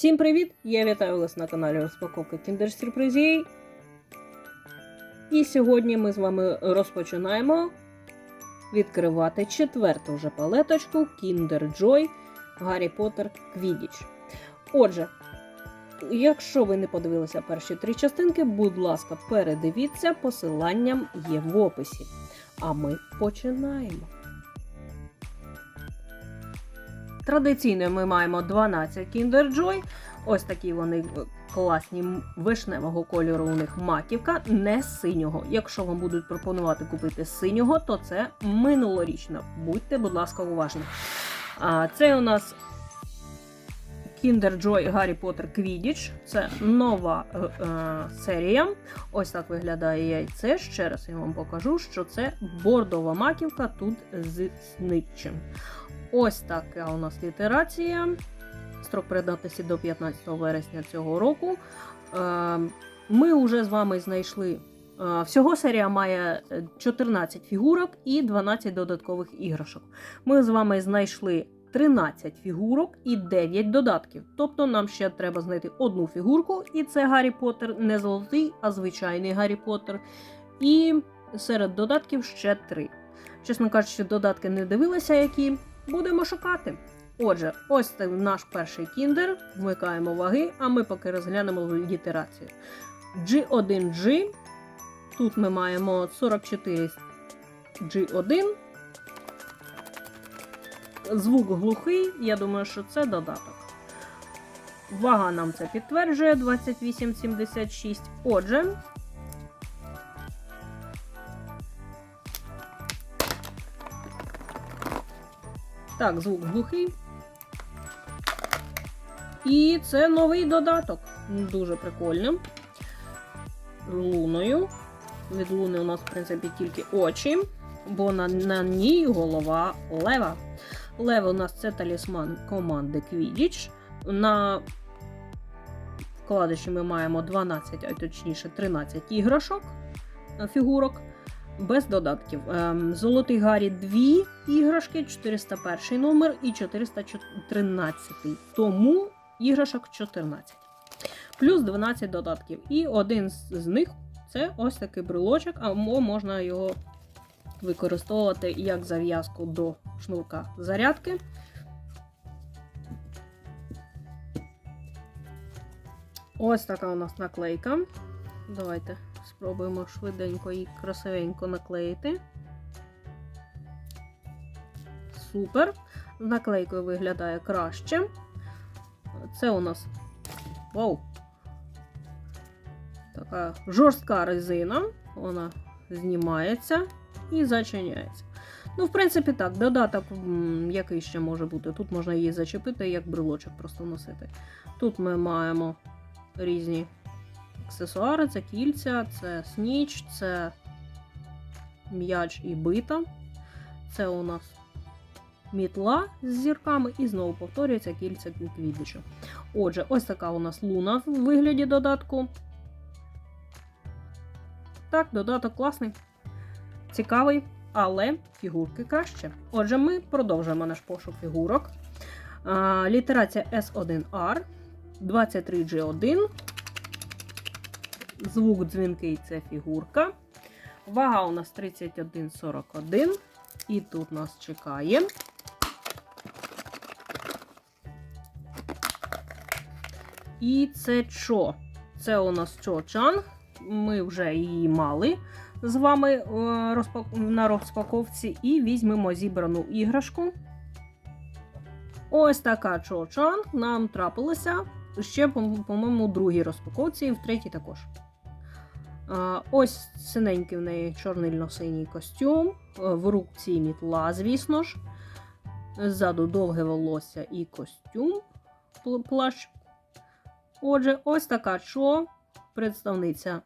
Всім привіт! Я вітаю вас на каналі Розпаковка Kinder Сюрпризів. І сьогодні ми з вами розпочинаємо відкривати четверту вже палеточку Kinder Joy Гаррі Поттер Quidditch. Отже, якщо ви не подивилися перші три частинки, будь ласка, передивіться, посиланням є в описі. А ми починаємо. Традиційно ми маємо 12 Kinder Joy. Ось такі вони класні вишневого кольору. У них маківка, не синього. Якщо вам будуть пропонувати купити синього, то це минулорічна. Будьте, будь ласка, уважні. А це у нас Kinder Joy Harry Potter Quidditch. Це нова е, е, серія. Ось так виглядає яйце. Ще раз я вам покажу, що це бордова маківка тут з снитчем. Ось така у нас літерація. Строк придатності до 15 вересня цього року. Е, Ми вже з вами знайшли. е, Всього серія має е, 14 фігурок і 12 додаткових іграшок. Ми з вами знайшли 13 фігурок і 9 додатків. Тобто нам ще треба знайти одну фігурку, і це Гаррі Поттер, не золотий, а звичайний Гаррі Поттер. І серед додатків ще 3. Чесно кажучи, додатки не дивилася, які. Будемо шукати. Отже, ось це наш перший кіндер. Вмикаємо ваги, а ми поки розглянемо літерацію. G1G. Тут ми маємо 44 G1. Звук глухий, я думаю, що це додаток. Вага нам це підтверджує 2876. Отже, Так, звук глухий. І це новий додаток. Дуже прикольним. Луною. Від луни у нас, в принципі, тільки очі, бо на, на ній голова лева. Лев у нас це талісман команди Quidditch. На вкладиші ми маємо 12, а точніше 13 іграшок е, фігурок без додатків. Ем, Золотий Гаррі 2 іграшки, 401 номер і 413. Тому іграшок 14. Плюс 12 додатків. І один з них це ось такий брелочок, або можна його використовувати як зав'язку до шнурка зарядки. Ось така у нас наклейка. Давайте спробуємо швиденько і красивенько наклеїти. Супер. Наклейкою виглядає краще. Це у нас вау! Така жорстка резина. Вона знімається і зачиняється. Ну, в принципі, так, додаток, який ще може бути. Тут можна її зачепити, як брелочок просто носити. Тут ми маємо різні аксесуари, це кільця, це сніч, це м'яч і бита. Це у нас мітла з зірками, і знову повторюється кільця квідича. Отже, ось така у нас луна в вигляді додатку. Так, додаток класний, цікавий, але фігурки краще. Отже, ми продовжуємо наш пошук фігурок. Літерація S1R, 23G1. Звук дзвінкий це фігурка. Вага у нас 31,41. І тут нас чекає. І це Чо. Це у нас Чо Чанг. Ми вже її мали з вами е, на розпаковці. І візьмемо зібрану іграшку. Ось така Чо Чанг нам трапилася ще, по- по-моєму, у другій розпаковці, і в третій також. Ось синенький в неї чорнильно-синій костюм, е, в руці мітла, звісно ж. Ззаду довге волосся і костюм плащ. Отже, ось така чо, представниця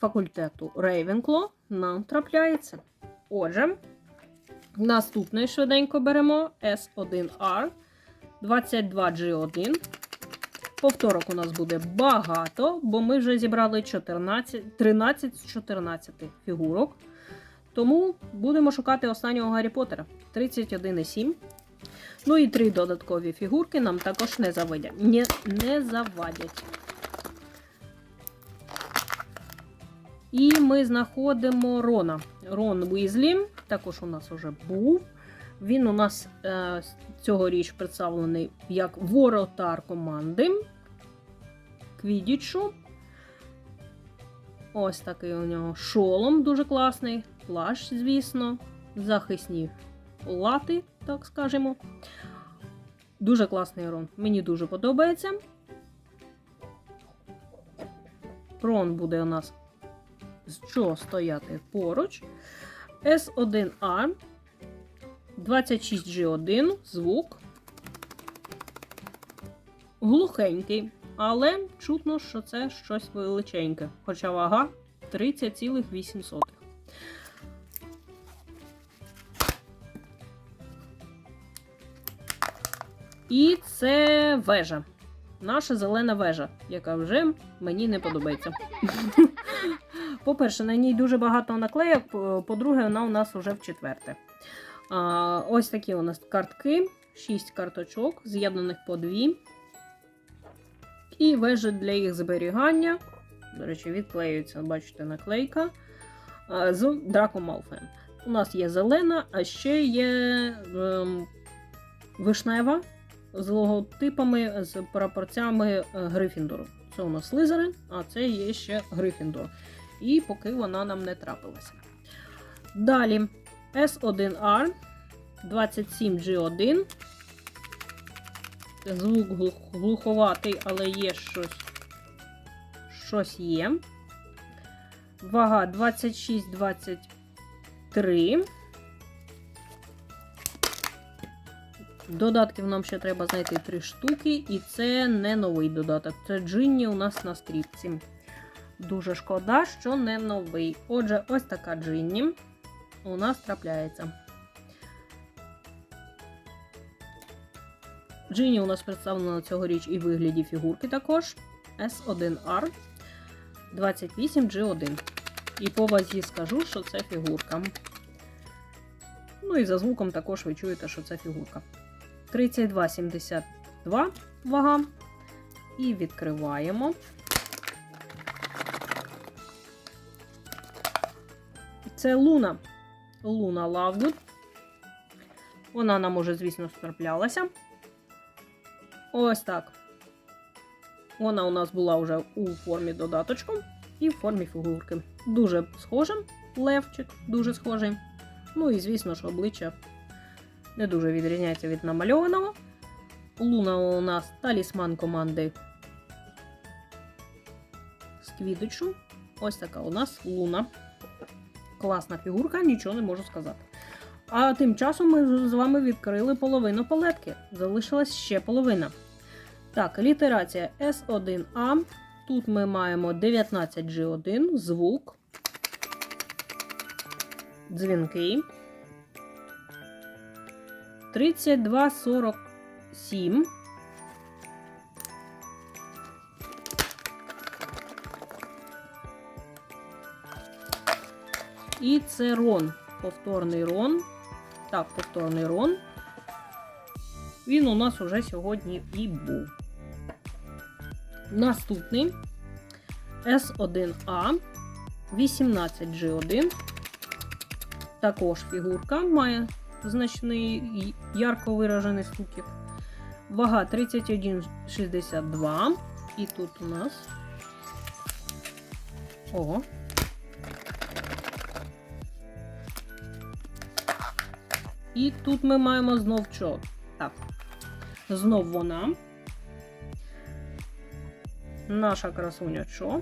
факультету Рейвенкло нам трапляється. Отже, наступний швиденько беремо S1R 22G1. Повторок у нас буде багато, бо ми вже зібрали 14, 13 з 14 фігурок. Тому будемо шукати останнього Гаррі Поттера 31,7. Ну і три додаткові фігурки нам також не завадять. Не, не завадять. І ми знаходимо Рона. Рон Уізлі, також у нас вже був. Він у нас е, цьогоріч представлений як воротар команди Квідічу. Ось такий у нього шолом дуже класний, плащ, звісно, захисні лати, так скажемо. Дуже класний рон. Мені дуже подобається. Рон буде у нас що стояти поруч. S1A 26G1 звук. Глухенький, але чутно, що це щось величеньке. Хоча вага 30,8. І це вежа. Наша зелена вежа, яка вже мені не подобається. По-перше, на ній дуже багато наклеїк, по- по-друге, вона у нас вже в четверте. Ось такі у нас картки, 6 карточок, з'єднаних по дві. І вежа для їх зберігання. До речі, відклеюється, бачите, наклейка з Драко Малфоєм. У нас є зелена, а ще є ем, вишнева з логотипами, з прапорцями е, Грифіндору. Це у нас Слизерин, а це є ще Грифіндор. І поки вона нам не трапилася. Далі S1R 27G1. Звук глуховатий, але є щось. Щось є. Вага 26-23. Додатків нам ще треба знайти три штуки, і це не новий додаток. Це Джинні у нас на стрічці. Дуже шкода, що не новий. Отже, ось така Джинні у нас трапляється. Джинні у нас представлена цьогоріч і вигляді фігурки також. S1R 28G1. І по вазі скажу, що це фігурка. Ну і за звуком також ви чуєте, що це фігурка. 32,72 вага. І відкриваємо. Це Луна. Луна Лавгуд. Вона нам уже, звісно, траплялася. Ось так. Вона у нас була вже у формі додаточку і в формі фігурки. Дуже схожа. Левчик, дуже схожий. Ну і, звісно ж, обличчя не дуже відрізняється від намальованого. Луна у нас талісман команди Сквідочу. Ось така у нас луна. Класна фігурка, нічого не можу сказати. А тим часом ми з вами відкрили половину палетки. Залишилась ще половина. Так, літерація S1A. Тут ми маємо 19G1, звук, дзвінки. 3247. І це рон. Повторний рон. Так, повторний рон. Він у нас уже сьогодні і був. Наступний S1A 18G1. Також фігурка має значний ярко виражений стукіт. Вага 31,62. І тут у нас. Ого. І тут ми маємо знов що? Так. Знов вона. Наша красуня що?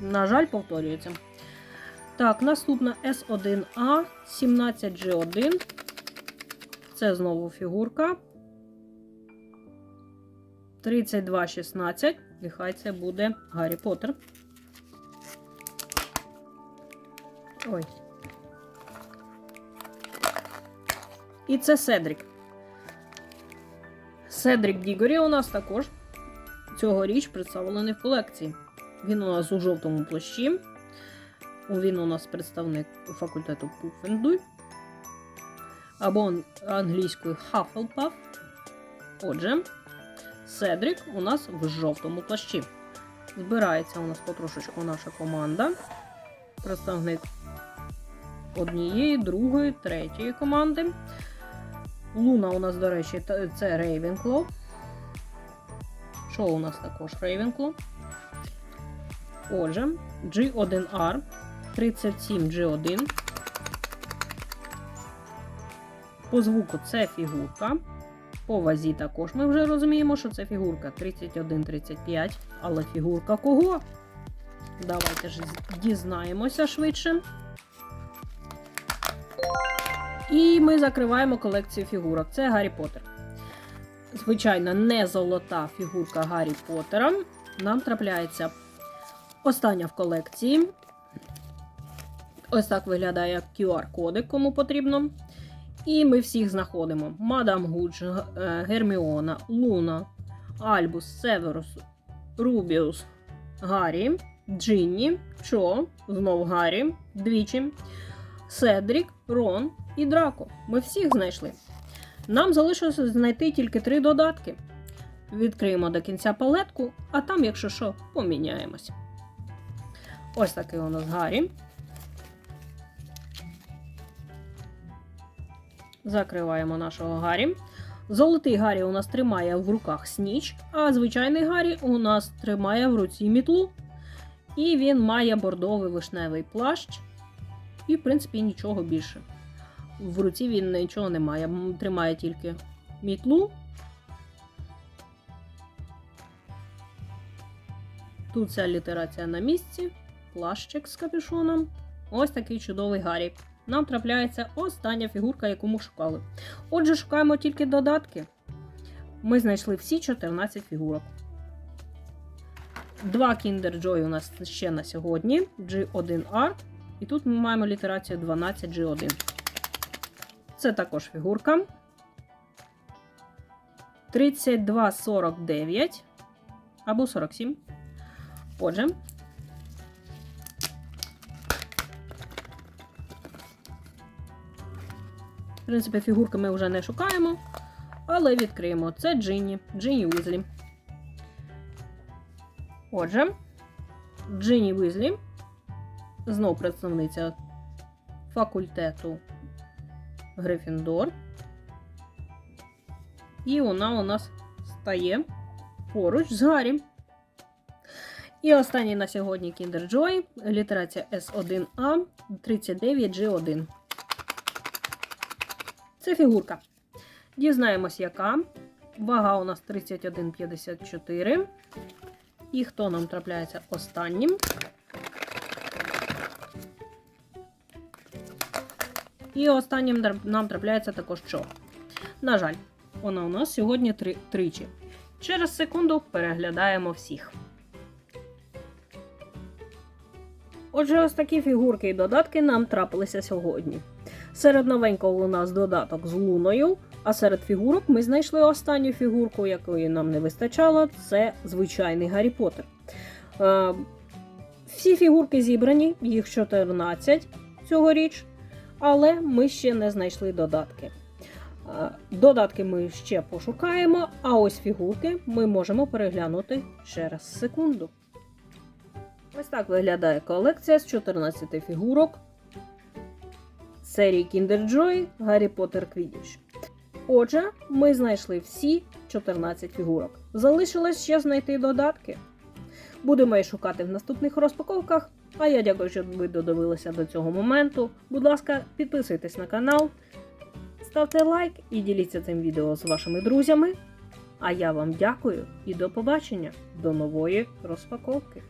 На жаль, повторюється. Так, наступна S1A 17G1. Це знову фігурка. 3216. І хай це буде Гаррі Поттер. Ой. І це Седрік. Седрік Дігорі у нас також цьогоріч представлений в колекції. Він у нас у жовтому плащі. Він у нас представник факультету Пуфендуй. або ан- англійською Hufflepuff. Отже, Седрік у нас в жовтому плащі. Збирається у нас потрошечку наша команда. Представник однієї, другої, третьої команди. Луна у нас, до речі, це Рейвенкло. Що у нас також Рейвенкло? Отже, G1R, 37G1. По звуку це фігурка. По вазі також ми вже розуміємо, що це фігурка 31-35. Але фігурка кого? Давайте ж дізнаємося швидше. І ми закриваємо колекцію фігурок. Це Гаррі Поттер. Звичайно, не золота фігурка Гаррі Поттера. Нам трапляється остання в колекції. Ось так виглядає QR-кодик, кому потрібно. І ми всіх знаходимо: Мадам Гудж, е, Герміона, Луна, Альбус, Северус, Рубіус, Гаррі, Джинні, Чо, знов Гаррі, двічі, Седрік, Рон і Драко. Ми всіх знайшли. Нам залишилося знайти тільки три додатки. Відкриємо до кінця палетку, а там, якщо що, поміняємось. Ось такий у нас Гаррі. Закриваємо нашого Гаррі. Золотий Гаррі у нас тримає в руках сніч, а звичайний Гаррі у нас тримає в руці мітлу. І він має бордовий вишневий плащ. І, в принципі, нічого більше. В руці він нічого не має. Тримає тільки мітлу. Тут ця літерація на місці. Плащик з капюшоном. Ось такий чудовий Гаррі. Нам трапляється остання фігурка, яку ми шукали. Отже, шукаємо тільки додатки. Ми знайшли всі 14 фігурок. Два Kinder Joy у нас ще на сьогодні. G1 Art. І тут ми маємо літерацію 12G1. Це також фігурка. 3249 або 47. Отже. В принципі, фігурки ми вже не шукаємо, але відкриємо. Це Джинні, Джинні Уізлі. Отже, Джинні Уізлі, знов представниця факультету Грифіндор. І вона у нас стає поруч з Гаррі. І останній на сьогодні Kinder Joy, літерація S1A 39G1. Це фігурка. Дізнаємось, яка. Вага у нас 31,54. І хто нам трапляється останнім? І останнім нам трапляється також що. На жаль, вона у нас сьогодні три, тричі. Через секунду переглядаємо всіх. Отже, ось такі фігурки і додатки нам трапилися сьогодні. Серед новенького у нас додаток з луною, а серед фігурок ми знайшли останню фігурку, якої нам не вистачало. Це звичайний Гаррі Поттер. Е, всі фігурки зібрані, їх 14 цьогоріч, але ми ще не знайшли додатки. Е, Додатки ми ще пошукаємо, а ось фігурки ми можемо переглянути через секунду. Ось так виглядає колекція з 14 фігурок серії Kinder Joy Гаррі Поттер Quidditch. Отже, ми знайшли всі 14 фігурок. Залишилось ще знайти додатки. Будемо їх шукати в наступних розпаковках. А я дякую, що ви додивилися до цього моменту. Будь ласка, підписуйтесь на канал, ставте лайк і діліться цим відео з вашими друзями. А я вам дякую і до побачення до нової розпаковки.